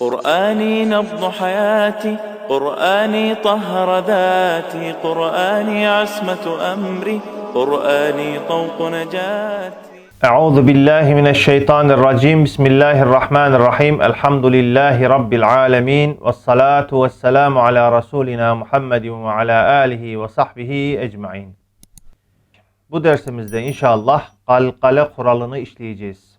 قرآني نبض حياتي قرآني طهر ذاتي قرآني عصمة أمري قرآني طوق نجاتي أعوذ بالله من الشيطان الرجيم بسم الله الرحمن الرحيم الحمد لله رب العالمين والصلاة والسلام على رسولنا محمد وعلى آله وصحbihi ecmain. Bu dersimizde inşallah kalkale kuralını işleyeceğiz.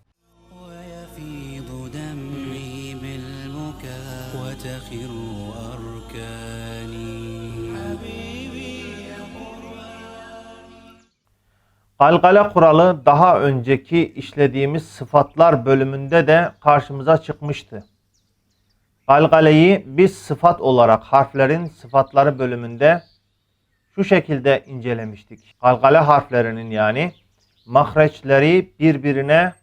Kalkale kuralı daha önceki işlediğimiz sıfatlar bölümünde de karşımıza çıkmıştı. Kalkaleyi biz sıfat olarak harflerin sıfatları bölümünde şu şekilde incelemiştik. Kalkale harflerinin yani mahreçleri birbirine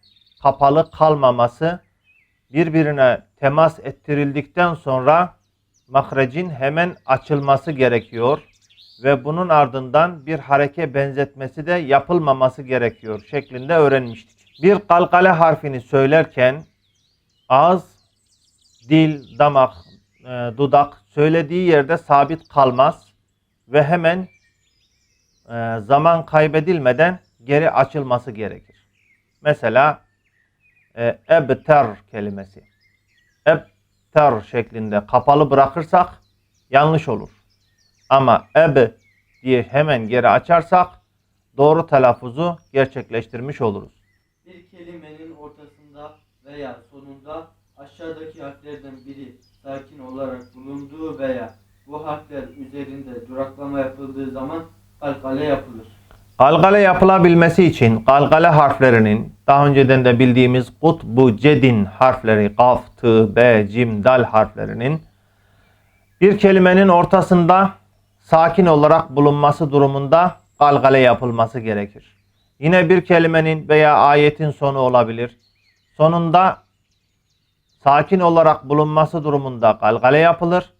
kapalı kalmaması, birbirine temas ettirildikten sonra mahrecin hemen açılması gerekiyor ve bunun ardından bir hareke benzetmesi de yapılmaması gerekiyor şeklinde öğrenmiştik. Bir kalkale harfini söylerken ağız, dil, damak, e, dudak söylediği yerde sabit kalmaz ve hemen e, zaman kaybedilmeden geri açılması gerekir. Mesela e, ebter kelimesi. Ebter şeklinde kapalı bırakırsak yanlış olur. Ama eb diye hemen geri açarsak doğru telaffuzu gerçekleştirmiş oluruz. Bir kelimenin ortasında veya sonunda aşağıdaki harflerden biri sakin olarak bulunduğu veya bu harfler üzerinde duraklama yapıldığı zaman kalkale yapılır. Kalkale yapılabilmesi için kalkale harflerinin daha önceden de bildiğimiz kut, bu, cedin harfleri kaf, tı, be, cim, dal harflerinin bir kelimenin ortasında sakin olarak bulunması durumunda kalkale yapılması gerekir. Yine bir kelimenin veya ayetin sonu olabilir. Sonunda sakin olarak bulunması durumunda kalkale yapılır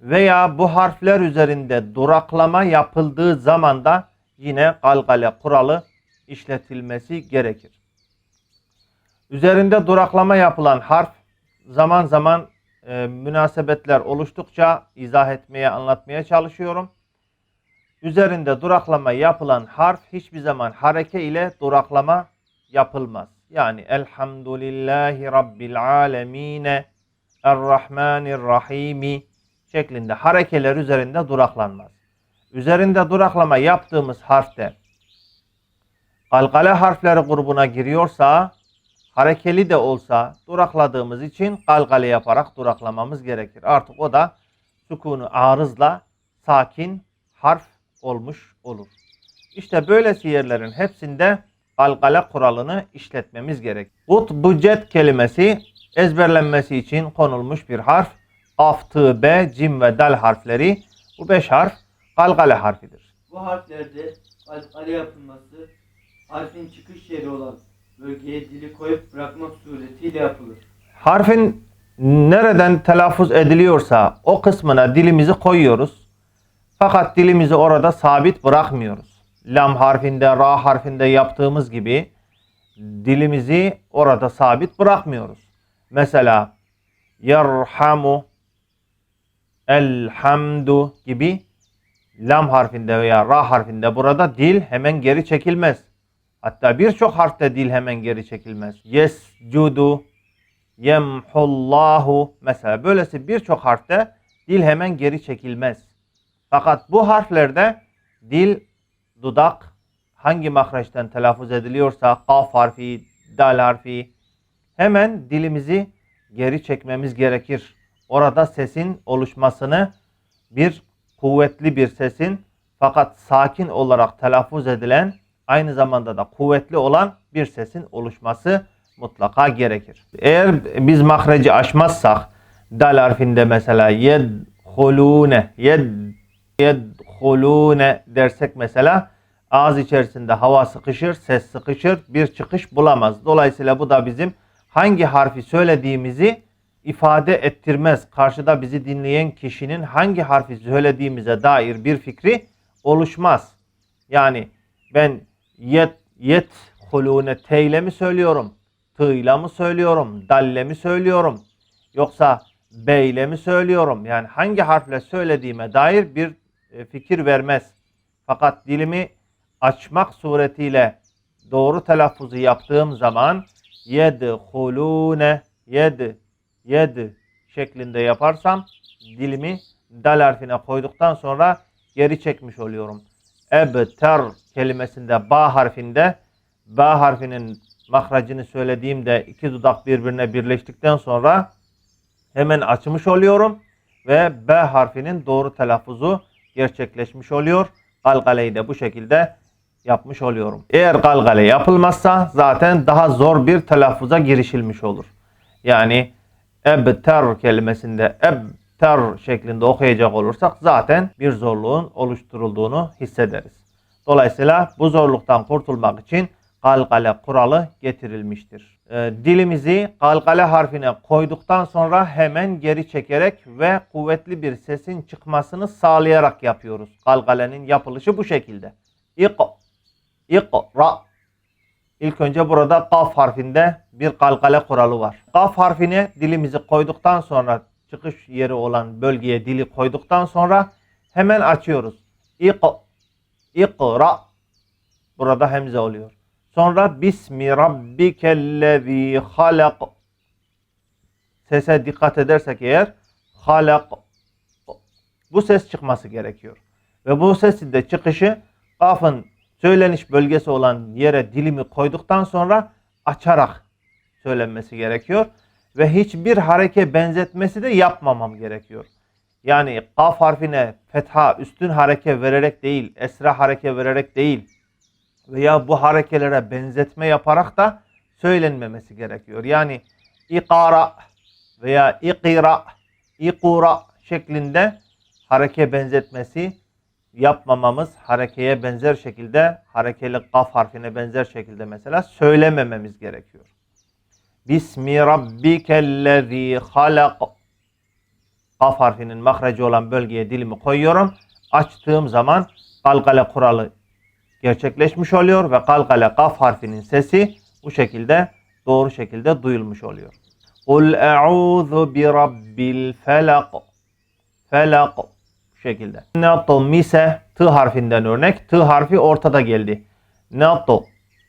veya bu harfler üzerinde duraklama yapıldığı zaman da yine kalkale kuralı işletilmesi gerekir. Üzerinde duraklama yapılan harf zaman zaman e, münasebetler oluştukça izah etmeye, anlatmaya çalışıyorum. Üzerinde duraklama yapılan harf hiçbir zaman hareke ile duraklama yapılmaz. Yani Elhamdülillahi Rabbil Alemine Errahmanirrahimi şeklinde harekeler üzerinde duraklanmaz. Üzerinde duraklama yaptığımız harfte kalkale harfleri grubuna giriyorsa harekeli de olsa durakladığımız için kalkale yaparak duraklamamız gerekir. Artık o da sükunu arızla sakin harf olmuş olur. İşte böylesi yerlerin hepsinde kalkale kuralını işletmemiz gerek. Ut bucet kelimesi ezberlenmesi için konulmuş bir harf. Af, tı, be, cim ve dal harfleri bu beş harf kalkale harfidir. Bu harflerde kalkale yapılması harfin çıkış yeri olan bölgeye dili koyup bırakmak suretiyle yapılır. Harfin nereden telaffuz ediliyorsa o kısmına dilimizi koyuyoruz. Fakat dilimizi orada sabit bırakmıyoruz. Lam harfinde, ra harfinde yaptığımız gibi dilimizi orada sabit bırakmıyoruz. Mesela yerhamu, elhamdu gibi lam harfinde veya ra harfinde burada dil hemen geri çekilmez. Hatta birçok harfte dil hemen geri çekilmez. Yescudu, yemhullahu mesela böylesi birçok harfte dil hemen geri çekilmez. Fakat bu harflerde dil, dudak hangi mahreçten telaffuz ediliyorsa kaf harfi, dal harfi hemen dilimizi geri çekmemiz gerekir. Orada sesin oluşmasını bir kuvvetli bir sesin fakat sakin olarak telaffuz edilen aynı zamanda da kuvvetli olan bir sesin oluşması mutlaka gerekir. Eğer biz mahreci aşmazsak dal harfinde mesela yedhulune yed yedhulune dersek mesela ağız içerisinde hava sıkışır, ses sıkışır, bir çıkış bulamaz. Dolayısıyla bu da bizim hangi harfi söylediğimizi ifade ettirmez. Karşıda bizi dinleyen kişinin hangi harfi söylediğimize dair bir fikri oluşmaz. Yani ben yet yet hulune teyle mi söylüyorum? Tığla mı söylüyorum? Dalle mi söylüyorum? Yoksa B ile mi söylüyorum? Yani hangi harfle söylediğime dair bir fikir vermez. Fakat dilimi açmak suretiyle doğru telaffuzu yaptığım zaman yedhulune yed yed şeklinde yaparsam dilimi dal harfine koyduktan sonra geri çekmiş oluyorum. Ebter kelimesinde ba harfinde ba harfinin mahracını söylediğimde iki dudak birbirine birleştikten sonra hemen açmış oluyorum ve B harfinin doğru telaffuzu gerçekleşmiş oluyor. Galgaleyi de bu şekilde yapmış oluyorum. Eğer galgale yapılmazsa zaten daha zor bir telaffuza girişilmiş olur. Yani ebter kelimesinde ebter şeklinde okuyacak olursak zaten bir zorluğun oluşturulduğunu hissederiz. Dolayısıyla bu zorluktan kurtulmak için galgale kuralı getirilmiştir. Ee, dilimizi galgale harfine koyduktan sonra hemen geri çekerek ve kuvvetli bir sesin çıkmasını sağlayarak yapıyoruz. Galgalenin yapılışı bu şekilde. İk, ikra. İlk önce burada kaf harfinde bir galgale kuralı var. Kaf harfine dilimizi koyduktan sonra çıkış yeri olan bölgeye dili koyduktan sonra hemen açıyoruz. İk, ikra. Burada hemze oluyor. Sonra Bismi Rabbikellezi halak. Sese dikkat edersek eğer halak. Bu ses çıkması gerekiyor. Ve bu sesin de çıkışı kafın söyleniş bölgesi olan yere dilimi koyduktan sonra açarak söylenmesi gerekiyor. Ve hiçbir hareke benzetmesi de yapmamam gerekiyor. Yani kaf harfine fetha üstün hareke vererek değil, esra hareke vererek değil veya bu harekelere benzetme yaparak da söylenmemesi gerekiyor. Yani ikara veya ikira, ikura şeklinde hareke benzetmesi yapmamamız, harekeye benzer şekilde, harekeli kaf harfine benzer şekilde mesela söylemememiz gerekiyor. Bismi rabbikellezi halak. Kaf harfinin mahreci olan bölgeye dilimi koyuyorum. Açtığım zaman galgale kuralı gerçekleşmiş oluyor ve kalkale kaf harfinin sesi bu şekilde doğru şekilde duyulmuş oluyor. Kul e'udhu bi rabbil felak. Felak şekilde. Nato mise t harfinden örnek. T harfi ortada geldi. Nato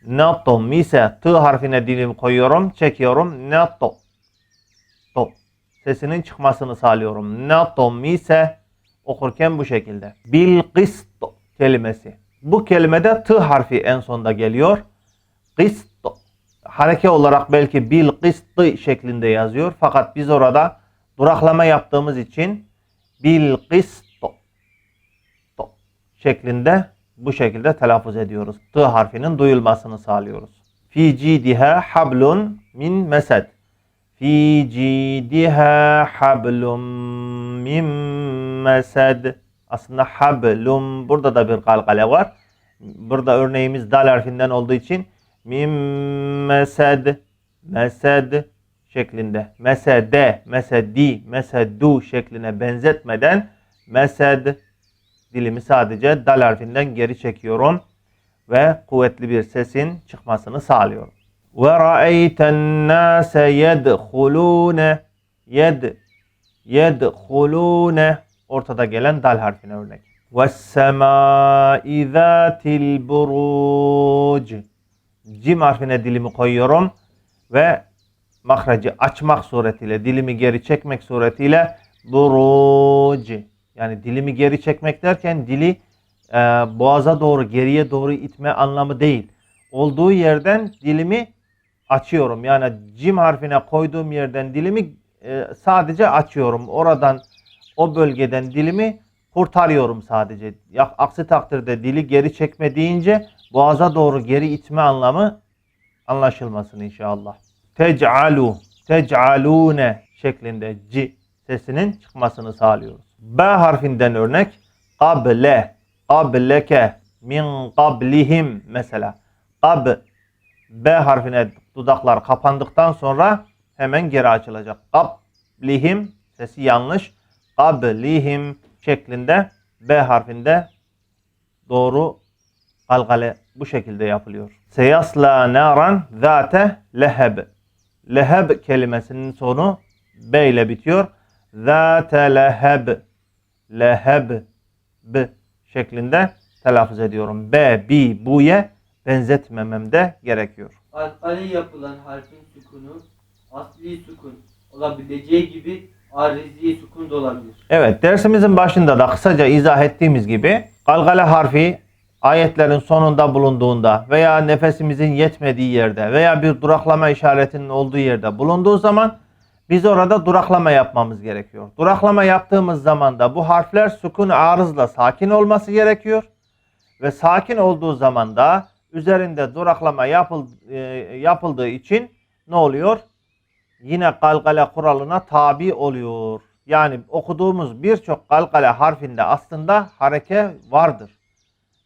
Nato mise t harfine dilimi koyuyorum, çekiyorum. Nato to sesinin çıkmasını sağlıyorum. Nato mise okurken bu şekilde. Bil kelimesi. Bu kelimede t harfi en sonda geliyor. Kist hareke olarak belki bil kıstı şeklinde yazıyor. Fakat biz orada duraklama yaptığımız için bil kısto şeklinde bu şekilde telaffuz ediyoruz. T harfinin duyulmasını sağlıyoruz. Fi cidiha hablun min mesed. Fi cidiha hablum min mesed. Aslında hablum burada da bir galgale var. Burada örneğimiz dal harfinden olduğu için mim mesed mesed şeklinde mesede mesedi meseddu şekline benzetmeden mesed dilimi sadece dal harfinden geri çekiyorum ve kuvvetli bir sesin çıkmasını sağlıyorum. Ve ra'eyten nase yedhulune yed yedhulune ortada gelen dal harfine örnek. وَالسَّمَاءِ ذَاتِ الْبُرُوجِ Cim harfine dilimi koyuyorum ve mahracı açmak suretiyle, dilimi geri çekmek suretiyle buruc yani dilimi geri çekmek derken dili e, boğaza doğru, geriye doğru itme anlamı değil. Olduğu yerden dilimi açıyorum. Yani cim harfine koyduğum yerden dilimi e, sadece açıyorum. Oradan o bölgeden dilimi kurtarıyorum sadece. Aksi takdirde dili geri çekme deyince boğaza doğru geri itme anlamı anlaşılmasın inşallah. Tec'alu, tec'alune şeklinde c sesinin çıkmasını sağlıyoruz. B harfinden örnek kable, kableke, min kablihim mesela. Kab, B harfine dudaklar kapandıktan sonra hemen geri açılacak. Kablihim sesi yanlış qablihim şeklinde B harfinde doğru galgale bu şekilde yapılıyor. Seyasla naran zate leheb. Leheb kelimesinin sonu B ile bitiyor. Zâte leheb. Leheb. B şeklinde telaffuz ediyorum. B, bi, bu'ye benzetmemem de gerekiyor. Alkale yapılan harfin sukunu asli sukun olabileceği gibi arizi sukun da olabilir. Evet dersimizin başında da kısaca izah ettiğimiz gibi galgale harfi ayetlerin sonunda bulunduğunda veya nefesimizin yetmediği yerde veya bir duraklama işaretinin olduğu yerde bulunduğu zaman biz orada duraklama yapmamız gerekiyor. Duraklama yaptığımız zaman da bu harfler sukun arızla sakin olması gerekiyor. Ve sakin olduğu zaman da üzerinde duraklama e, yapıldığı için ne oluyor? Yine galgale kuralına tabi oluyor. Yani okuduğumuz birçok galgale harfinde aslında hareke vardır.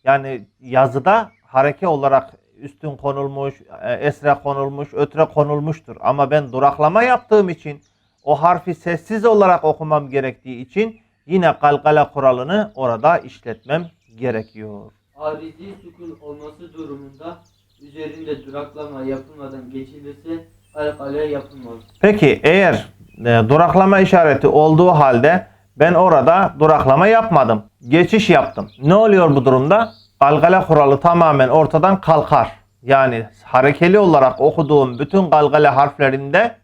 Yani yazıda hareke olarak üstün konulmuş, e, esre konulmuş, ötre konulmuştur. Ama ben duraklama yaptığım için o harfi sessiz olarak okumam gerektiği için yine galgale kuralını orada işletmem gerekiyor. Arizi sukun olması durumunda üzerinde duraklama yapılmadan geçilirse Peki eğer e, duraklama işareti olduğu halde ben orada duraklama yapmadım. Geçiş yaptım. Ne oluyor bu durumda? Galgale kuralı tamamen ortadan kalkar. Yani harekeli olarak okuduğum bütün galgale harflerinde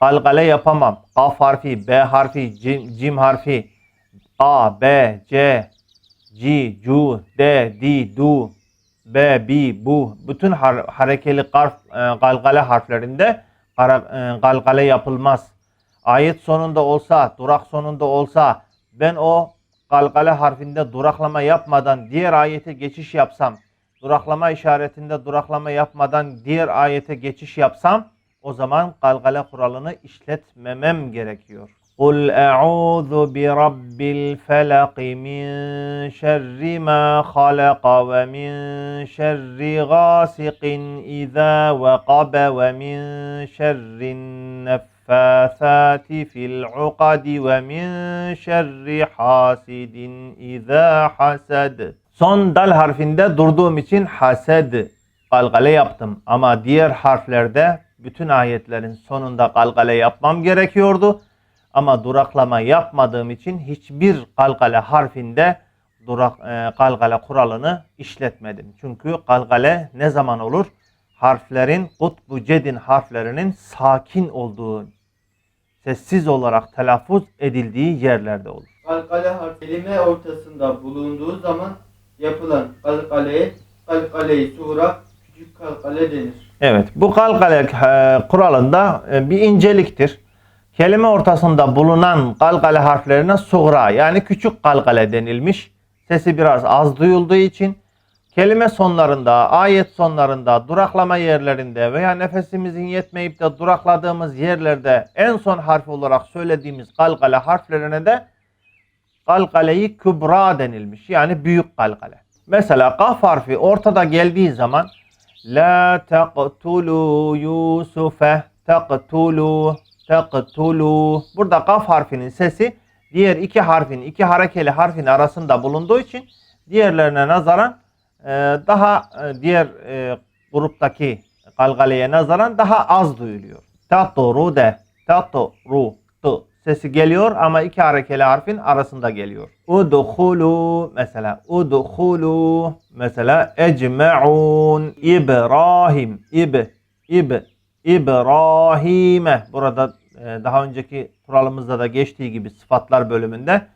galgale yapamam. Kaf harfi, B harfi, cim, cim harfi, A, B, C, C, Cu, D, Di, Du, B, Bi, Bu bütün har- harekeli garf, e, galgale harflerinde gara- e, galgale yapılmaz. Ayet sonunda olsa, durak sonunda olsa ben o galgale harfinde duraklama yapmadan diğer ayete geçiş yapsam, duraklama işaretinde duraklama yapmadan diğer ayete geçiş yapsam o zaman galgale kuralını işletmemem gerekiyor. قل أعوذ برب الفلق من شر ما خلق ومن شر غاسق إذا وقب ومن شر النفاثات في العقد ومن شر حاسد إذا حسد Son dal harfinde durduğum için hased galgale yaptım ama diğer harflerde bütün ayetlerin sonunda galgale yapmam gerekiyordu. Ama duraklama yapmadığım için hiçbir galgale harfinde durak, e, galgale kuralını işletmedim. Çünkü galgale ne zaman olur? Harflerin kutbu cedin harflerinin sakin olduğu, sessiz olarak telaffuz edildiği yerlerde olur. Kalkale harfi kelime ortasında bulunduğu zaman yapılan kalkaleye kalkaleyi suğra küçük kalkale denir. Evet, bu galgale e, kuralında e, bir inceliktir. Kelime ortasında bulunan galgale harflerine suğra yani küçük galgale denilmiş. Sesi biraz az duyulduğu için kelime sonlarında, ayet sonlarında, duraklama yerlerinde veya nefesimizin yetmeyip de durakladığımız yerlerde en son harf olarak söylediğimiz galgale harflerine de galgaleyi kübra denilmiş. Yani büyük galgale. Mesela kaf harfi ortada geldiği zaman La taqtulu Yusufe taqtulu taqtulu Burada kaf harfinin sesi diğer iki harfin, iki harekeli harfin arasında bulunduğu için diğerlerine nazaran e, daha e, diğer e, gruptaki galgaleye nazaran daha az duyuluyor. Taturu de, taturu tu sesi geliyor ama iki harekeli harfin arasında geliyor. Udhulu mesela udhulu mesela ecma'un İbrahim ib ib İbrahim'e burada daha önceki kuralımızda da geçtiği gibi sıfatlar bölümünde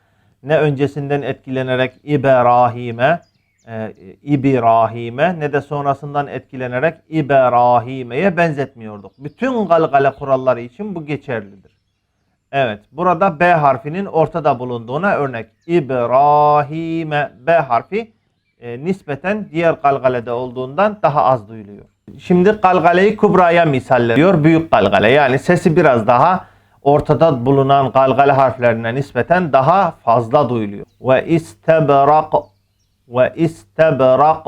ne öncesinden etkilenerek İbrahim'e e, İbrahim'e ne de sonrasından etkilenerek İbrahime'ye benzetmiyorduk. Bütün galgale kuralları için bu geçerlidir. Evet, burada B harfinin ortada bulunduğuna örnek. İbrahim'e B harfi e, nispeten diğer galgalede olduğundan daha az duyuluyor. Şimdi galgaleyi kubraya misalleriyor. Büyük galgale yani sesi biraz daha ortada bulunan galgale harflerine nispeten daha fazla duyuluyor. Ve istebrak ve istebrak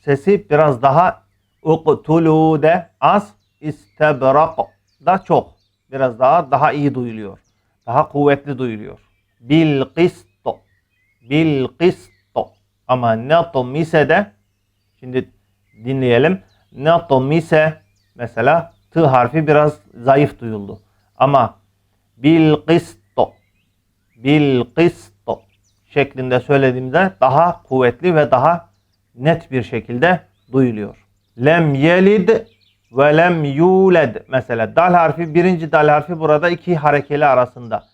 sesi biraz daha uqtulu de az istebrak da çok biraz daha daha iyi duyuluyor. Daha kuvvetli duyuluyor. Bil qisto bil qisto ama natomise de şimdi dinleyelim. Natomise mesela t harfi biraz zayıf duyuldu. Ama bil kısto bil kısto şeklinde söylediğimde daha kuvvetli ve daha net bir şekilde duyuluyor. Lem yelid ve lem yuled mesela dal harfi birinci dal harfi burada iki harekeli arasında.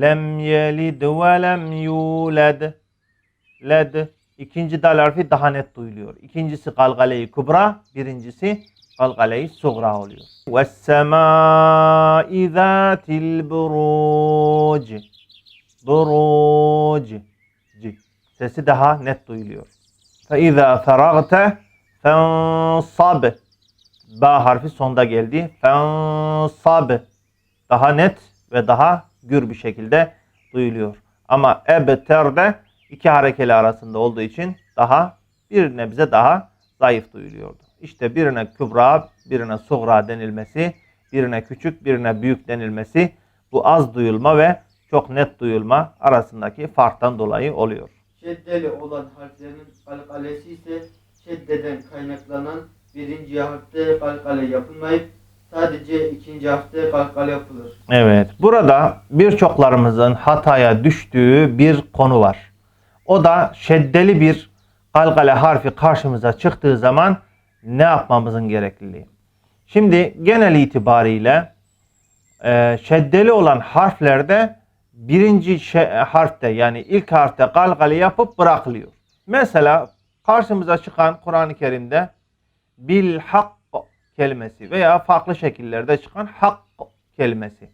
Lem yelid ve lem yuled led ikinci dal harfi daha net duyuluyor. İkincisi galgale-i kubra, birincisi galgale-i sugra oluyor. Ve semâi zâtil buruc. Buruc. Sesi daha net duyuluyor. Fe izâ feragte fensab. Ba harfi sonda geldi. Fensab. Daha net ve daha gür bir şekilde duyuluyor. Ama ebterde iki harekeli arasında olduğu için daha bir nebze daha zayıf duyuluyordu. İşte birine kübra, birine sugra denilmesi, birine küçük, birine büyük denilmesi bu az duyulma ve çok net duyulma arasındaki farktan dolayı oluyor. Şeddeli olan harflerin kalkalesi ise şeddeden kaynaklanan birinci harfte kalkale yapılmayıp sadece ikinci harfte kalkale yapılır. Evet, burada birçoklarımızın hataya düştüğü bir konu var. O da şeddeli bir galgale harfi karşımıza çıktığı zaman ne yapmamızın gerekliliği. Şimdi genel itibariyle e, şeddeli olan harflerde birinci şe- harfte yani ilk harfte galgale yapıp bırakılıyor. Mesela karşımıza çıkan Kur'an-ı Kerim'de bil hak kelimesi veya farklı şekillerde çıkan hak kelimesi.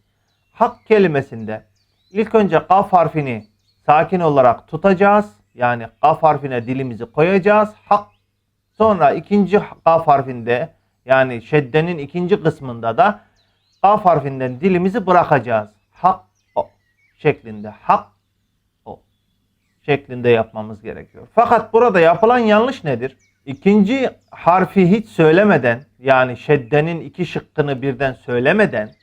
Hak kelimesinde ilk önce kaf harfini sakin olarak tutacağız. Yani kaf harfine dilimizi koyacağız. Hak. Sonra ikinci kaf harfinde yani şeddenin ikinci kısmında da kaf harfinden dilimizi bırakacağız. Hak şeklinde. Hak o şeklinde yapmamız gerekiyor. Fakat burada yapılan yanlış nedir? İkinci harfi hiç söylemeden yani şeddenin iki şıkkını birden söylemeden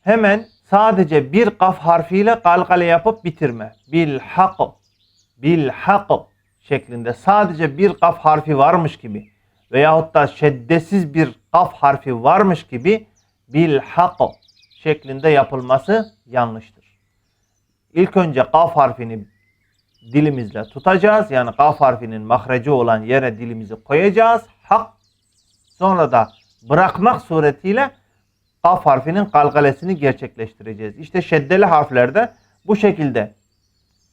hemen sadece bir kaf harfiyle galgale yapıp bitirme. Bil hak bil hak şeklinde sadece bir kaf harfi varmış gibi veyahut da şeddesiz bir kaf harfi varmış gibi bil hak şeklinde yapılması yanlıştır. İlk önce kaf harfini dilimizle tutacağız. Yani kaf harfinin mahreci olan yere dilimizi koyacağız. Hak. Sonra da bırakmak suretiyle kaf harfinin kalgalesini gerçekleştireceğiz. İşte şeddeli harflerde bu şekilde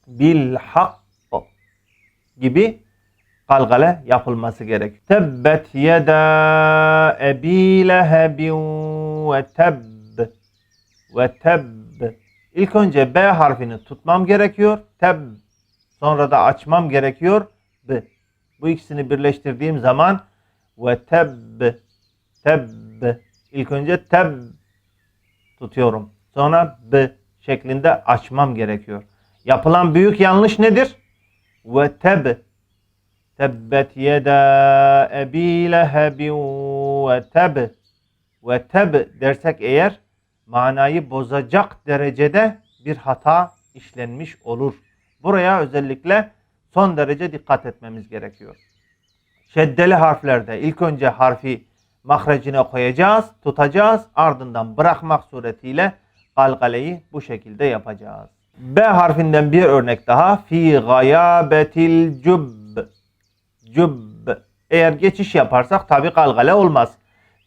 bil hak gibi kalgale yapılması gerek. Tebbet yeda ebi lehebin ve tebb ve tebb. İlk önce B harfini tutmam gerekiyor. Tebb. Sonra da açmam gerekiyor. B. Bu ikisini birleştirdiğim zaman ve tebb. Tebb. İlk önce tebb tutuyorum. Sonra B şeklinde açmam gerekiyor. Yapılan büyük yanlış nedir? Ve teb. Tebbet yeda ebi lehebin ve teb. Ve teb dersek eğer manayı bozacak derecede bir hata işlenmiş olur. Buraya özellikle son derece dikkat etmemiz gerekiyor. Şeddeli harflerde ilk önce harfi mahrecine koyacağız, tutacağız, ardından bırakmak suretiyle galgaleyi bu şekilde yapacağız. B harfinden bir örnek daha. Fi gayabetil cübb. Cübb. Eğer geçiş yaparsak tabi galgale olmaz.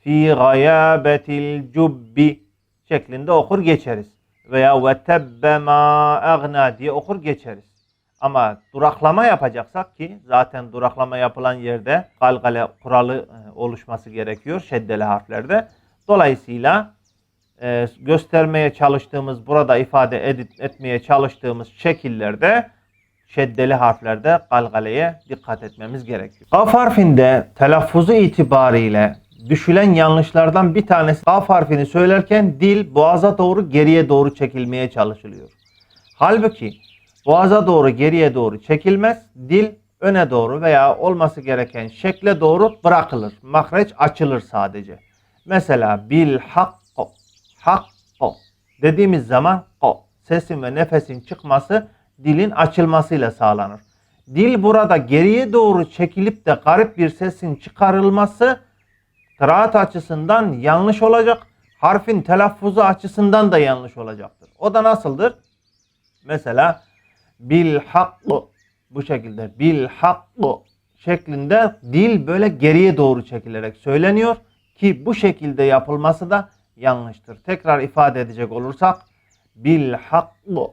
Fi gayabetil cübbi şeklinde okur geçeriz. Veya ve tebbe ma agna diye okur geçeriz. Ama duraklama yapacaksak ki zaten duraklama yapılan yerde galgale kuralı e, oluşması gerekiyor şeddeli harflerde. Dolayısıyla e, göstermeye çalıştığımız burada ifade edip, etmeye çalıştığımız şekillerde şeddeli harflerde galgaleye dikkat etmemiz gerekiyor. Kaf harfinde telaffuzu itibariyle düşülen yanlışlardan bir tanesi kaf harfini söylerken dil boğaza doğru geriye doğru çekilmeye çalışılıyor. Halbuki boğaza doğru geriye doğru çekilmez. Dil öne doğru veya olması gereken şekle doğru bırakılır. Mahreç açılır sadece. Mesela bil hakko hakko dediğimiz zaman ko sesin ve nefesin çıkması dilin açılmasıyla sağlanır. Dil burada geriye doğru çekilip de garip bir sesin çıkarılması kıraat açısından yanlış olacak. harfin telaffuzu açısından da yanlış olacaktır. O da nasıldır? Mesela bil hakkı bu şekilde bil hakkı şeklinde dil böyle geriye doğru çekilerek söyleniyor ki bu şekilde yapılması da yanlıştır. Tekrar ifade edecek olursak bil hakkı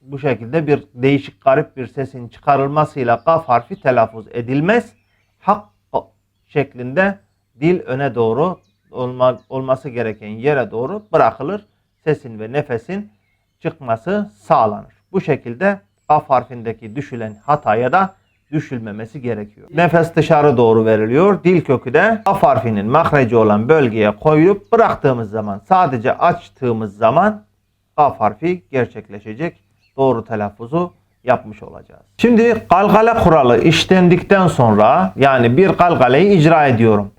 bu şekilde bir değişik garip bir sesin çıkarılmasıyla kaf harfi telaffuz edilmez. Hakkı şeklinde dil öne doğru olma, olması gereken yere doğru bırakılır. Sesin ve nefesin çıkması sağlanır. Bu şekilde kaf harfindeki düşülen hataya da düşülmemesi gerekiyor. Nefes dışarı doğru veriliyor. Dil kökü de kaf harfinin mahreci olan bölgeye koyup bıraktığımız zaman sadece açtığımız zaman kaf harfi gerçekleşecek. Doğru telaffuzu yapmış olacağız. Şimdi galgale kuralı işlendikten sonra yani bir galgaleyi icra ediyorum.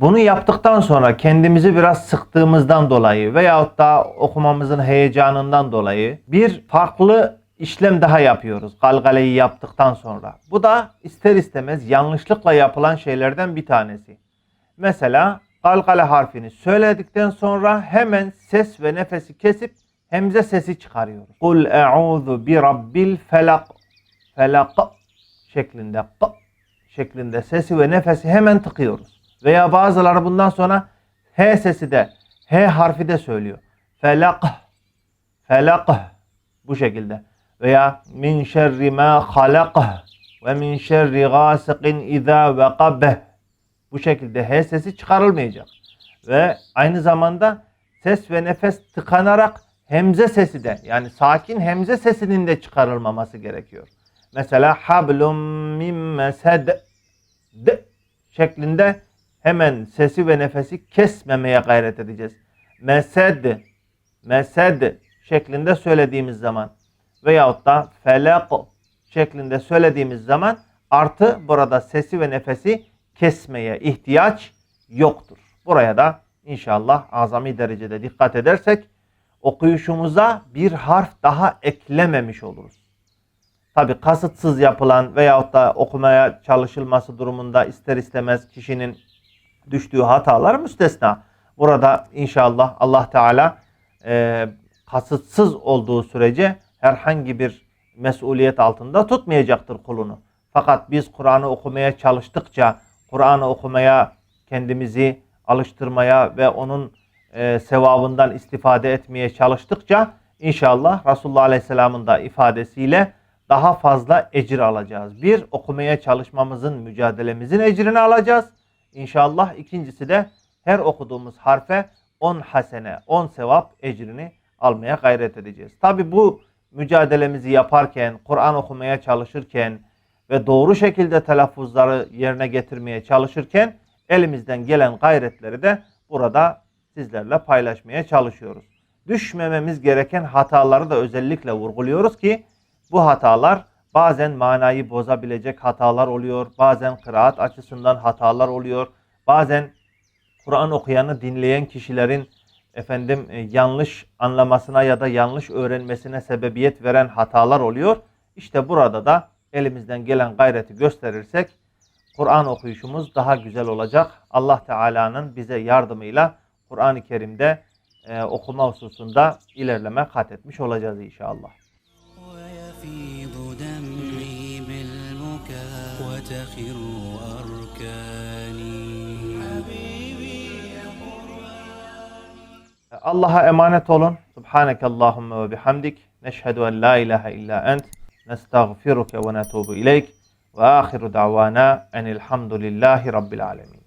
Bunu yaptıktan sonra kendimizi biraz sıktığımızdan dolayı veyahut da okumamızın heyecanından dolayı bir farklı işlem daha yapıyoruz galgaleyi yaptıktan sonra. Bu da ister istemez yanlışlıkla yapılan şeylerden bir tanesi. Mesela galgale harfini söyledikten sonra hemen ses ve nefesi kesip hemze sesi çıkarıyoruz. Kul e'udhu bi rabbil felak. Felak şeklinde şeklinde sesi ve nefesi hemen tıkıyoruz. Veya bazıları bundan sonra H sesi de H harfi de söylüyor. Felak felak bu şekilde. Veya min şerri ma halak ve min şerri gasikin izâ vekabeh bu şekilde H sesi çıkarılmayacak. Ve aynı zamanda ses ve nefes tıkanarak hemze sesi de yani sakin hemze sesinin de çıkarılmaması gerekiyor. Mesela hablum min mesed d şeklinde hemen sesi ve nefesi kesmemeye gayret edeceğiz. Mesed mesed şeklinde söylediğimiz zaman veyahut da felak şeklinde söylediğimiz zaman artı burada sesi ve nefesi kesmeye ihtiyaç yoktur. Buraya da inşallah azami derecede dikkat edersek okuyuşumuza bir harf daha eklememiş oluruz. Tabi kasıtsız yapılan veyahut da okumaya çalışılması durumunda ister istemez kişinin düştüğü hatalar müstesna. Burada inşallah Allah Teala e, kasıtsız olduğu sürece herhangi bir mesuliyet altında tutmayacaktır kulunu. Fakat biz Kur'an'ı okumaya çalıştıkça, Kur'an'ı okumaya kendimizi alıştırmaya ve onun e, sevabından istifade etmeye çalıştıkça inşallah Resulullah Aleyhisselam'ın da ifadesiyle daha fazla ecir alacağız. Bir, okumaya çalışmamızın, mücadelemizin ecrini alacağız. İnşallah ikincisi de her okuduğumuz harfe 10 hasene, 10 sevap ecrini almaya gayret edeceğiz. Tabi bu mücadelemizi yaparken, Kur'an okumaya çalışırken ve doğru şekilde telaffuzları yerine getirmeye çalışırken elimizden gelen gayretleri de burada sizlerle paylaşmaya çalışıyoruz. Düşmememiz gereken hataları da özellikle vurguluyoruz ki bu hatalar bazen manayı bozabilecek hatalar oluyor. Bazen kıraat açısından hatalar oluyor. Bazen Kur'an okuyanı dinleyen kişilerin efendim e, yanlış anlamasına ya da yanlış öğrenmesine sebebiyet veren hatalar oluyor. İşte burada da elimizden gelen gayreti gösterirsek Kur'an okuyuşumuz daha güzel olacak. Allah Teala'nın bize yardımıyla Kur'an-ı Kerim'de e, okuma hususunda ilerleme kat etmiş olacağız inşallah. وتخر أركاني Allah'a emanet olun. Subhaneke Allahümme ve bihamdik. Neşhedü en la ilahe illa ent. Nestağfiruke ve netubu ileyk. Ve ahiru davana enilhamdülillahi rabbil alemin.